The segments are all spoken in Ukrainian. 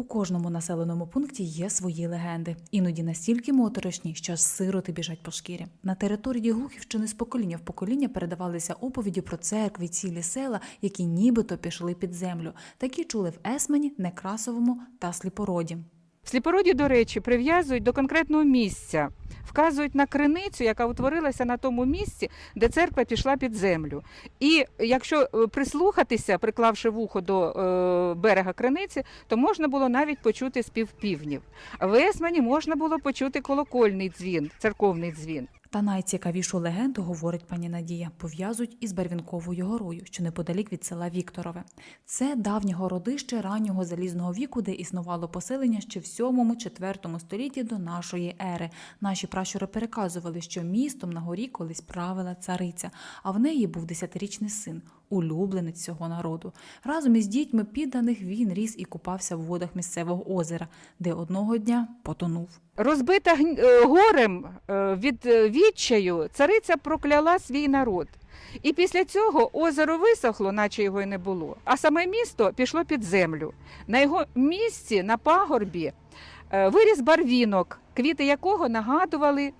У кожному населеному пункті є свої легенди, іноді настільки моторошні, що сироти біжать по шкірі. На території Глухівщини з покоління в покоління передавалися оповіді про церкви, цілі села, які нібито пішли під землю. Такі чули в Есмені, Некрасовому та Сліпороді. Сліпороді, до речі, прив'язують до конкретного місця, вказують на криницю, яка утворилася на тому місці, де церква пішла під землю. І якщо е, прислухатися, приклавши вухо до е, берега криниці, то можна було навіть почути спів півнів. В Есмані можна було почути колокольний дзвін, церковний дзвін. Та найцікавішу легенду, говорить пані Надія, пов'язують із Барвінковою горою, що неподалік від села Вікторове. Це давнє городище раннього залізного віку, де існувало поселення ще в 7-4 столітті до нашої ери. Наші пращури переказували, що містом на горі колись правила цариця, а в неї був десятирічний син, улюбленець цього народу. Разом із дітьми підданих він ріс і купався в водах місцевого озера, де одного дня потонув. Розбита е, горем е, від е, відчаю, цариця прокляла свій народ. І після цього озеро висохло, наче його й не було. А саме місто пішло під землю. На його місці, на пагорбі, виріс барвінок, квіти якого нагадували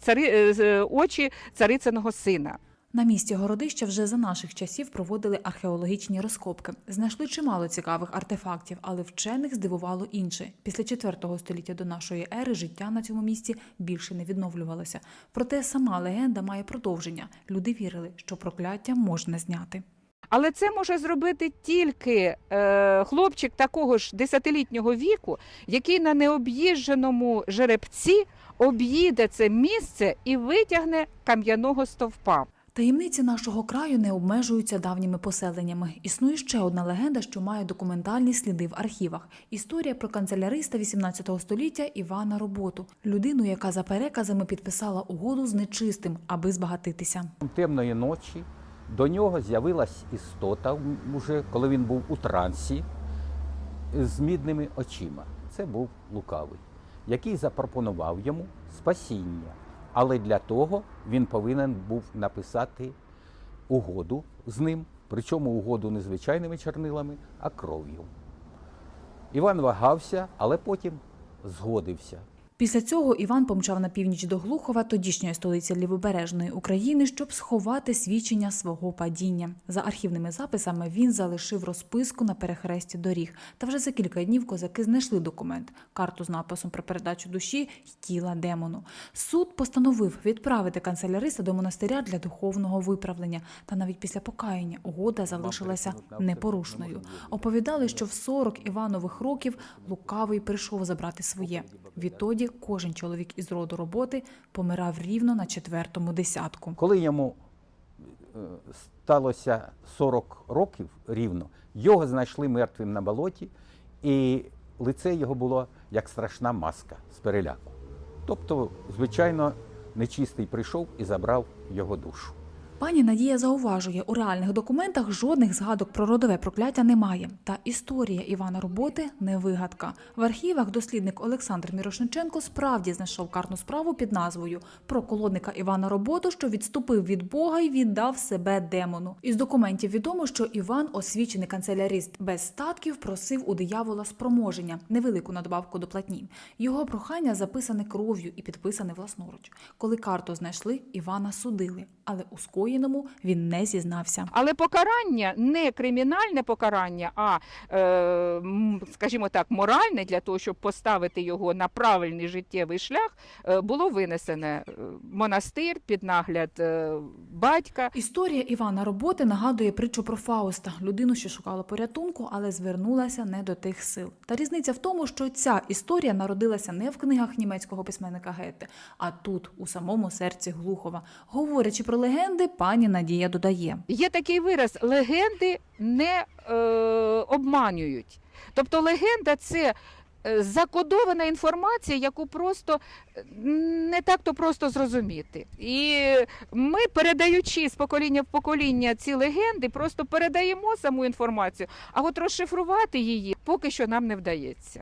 цари, очі царицяного сина. На місці городища вже за наших часів проводили археологічні розкопки. Знайшли чимало цікавих артефактів, але вчених здивувало інше. Після 4 століття до нашої ери життя на цьому місці більше не відновлювалося. Проте сама легенда має продовження. Люди вірили, що прокляття можна зняти. Але це може зробити тільки е, хлопчик такого ж десятилітнього віку, який на необ'їждженому жеребці об'їде це місце і витягне кам'яного стовпа. Таємниці нашого краю не обмежуються давніми поселеннями. Існує ще одна легенда, що має документальні сліди в архівах. Історія про канцеляриста 18 століття Івана Роботу, людину, яка за переказами підписала угоду з нечистим, аби збагатитися. Темної ночі до нього з'явилась істота уже, коли він був у трансі з мідними очима. Це був лукавий, який запропонував йому спасіння. Але для того він повинен був написати угоду з ним, причому угоду не звичайними чорнилами, а кров'ю. Іван вагався, але потім згодився. Після цього Іван помчав на північ до Глухова, тодішньої столиці Лівобережної України, щоб сховати свідчення свого падіння. За архівними записами він залишив розписку на перехресті доріг. Та вже за кілька днів козаки знайшли документ карту з написом про передачу душі й тіла демону. Суд постановив відправити канцеляриста до монастиря для духовного виправлення. Та навіть після покаяння угода залишилася непорушною. Оповідали, що в 40 Іванових років лукавий прийшов забрати своє. Відтоді кожен чоловік із роду роботи помирав рівно на четвертому десятку. Коли йому е, сталося 40 років рівно, його знайшли мертвим на болоті, і лице його було як страшна маска з переляку. Тобто, звичайно, нечистий прийшов і забрав його душу. Пані Надія зауважує, у реальних документах жодних згадок про родове прокляття немає. Та історія Івана Роботи не вигадка. В архівах дослідник Олександр Мірошниченко справді знайшов картну справу під назвою про колодника Івана Роботу, що відступив від Бога і віддав себе демону. Із документів відомо, що Іван, освічений канцеляріст без статків, просив у диявола спроможення, невелику надбавку до платні. Його прохання записане кров'ю і підписане власноруч. Коли карту знайшли, Івана судили, але у скоєному він не зізнався. Але покарання не кримінальне покарання, а, е, скажімо так, моральне для того, щоб поставити його на правильний життєвий шлях, е, було винесене е, монастир під нагляд е, батька. Історія Івана Роботи нагадує притчу про Фауста, людину, що шукала порятунку, але звернулася не до тих сил. Та різниця в тому, що ця історія народилася не в книгах німецького письменника Гетте, а тут, у самому серці Глухова. Говорячи про легенди, пані Надія додає. Є такий вираз: легенди не е, обманюють. Тобто легенда це. е, Закодована інформація, яку просто не так то просто зрозуміти. І ми, передаючи з покоління в покоління ці легенди, просто передаємо саму інформацію, а от розшифрувати її поки що нам не вдається.